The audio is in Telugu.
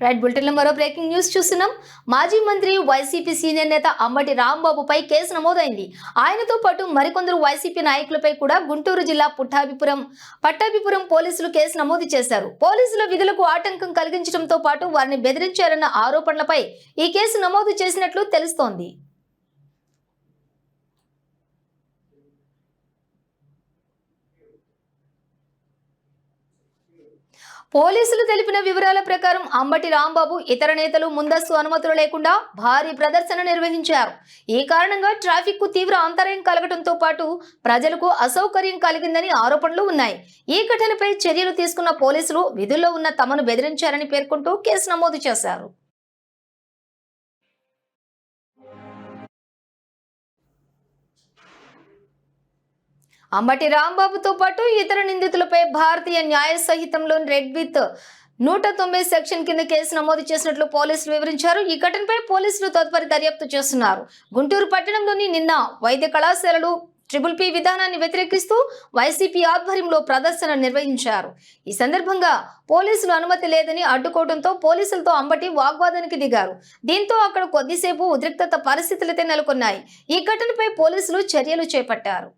రైట్ బులెటిన్లో మరో బ్రేకింగ్ న్యూస్ చూస్తున్నాం. మాజీ మంత్రి వైసీపీ సీనియర్ నేత అంబటి రాంబాబుపై కేసు నమోదైంది. ఆయనతో పాటు మరికొందరు వైసీపీ నాయకులపై కూడా గుంటూరు జిల్లా పుట్టాభిపురం పట్టాభిపురం పోలీసులు కేసు నమోదు చేశారు. పోలీసుల విధులకు ఆటంకం కలిగించడంతో పాటు వారిని బెదిరించారన్న ఆరోపణలపై ఈ కేసు నమోదు చేసినట్లు తెలుస్తోంది. పోలీసులు తెలిపిన వివరాల ప్రకారం అంబటి రాంబాబు ఇతర నేతలు ముందస్తు అనుమతులు లేకుండా భారీ ప్రదర్శన నిర్వహించారు. ఈ కారణంగా ట్రాఫిక్కు తీవ్ర అంతరాయం కలగడంతో పాటు ప్రజలకు అసౌకర్యం కలిగిందని ఆరోపణలు ఉన్నాయి. ఈ ఘటనపై చర్యలు తీసుకున్న పోలీసులు విధుల్లో ఉన్న తమను బెదిరించారని పేర్కొంటూ కేసు నమోదు చేశారు. అంబటి రాంబాబుతో పాటు ఇతర నిందితులపై భారతీయ న్యాయ సంహితంలోని రెడ్ విత్ నూట తొంభై సెక్షన్ కింద కేసు నమోదు చేసినట్లు పోలీసులు వివరించారు. ఈ ఘటనపై పోలీసులు తదుపరి దర్యాప్తు చేస్తున్నారు. గుంటూరు పట్టణంలోని నిన్న వైద్య కళాశాలలు ట్రిపుల్ పి విధానాన్ని వ్యతిరేకిస్తూ వైసీపీ ఆధ్వర్యంలో ప్రదర్శన నిర్వహించారు. ఈ సందర్భంగా పోలీసులు అనుమతి లేదని అడ్డుకోవడంతో పోలీసులతో అంబటి వాగ్వాదానికి దిగారు. దీంతో అక్కడ కొద్దిసేపు ఉద్రిక్తత పరిస్థితులతో నెలకొన్నాయి. ఈ ఘటనపై పోలీసులు చర్యలు చేపట్టారు.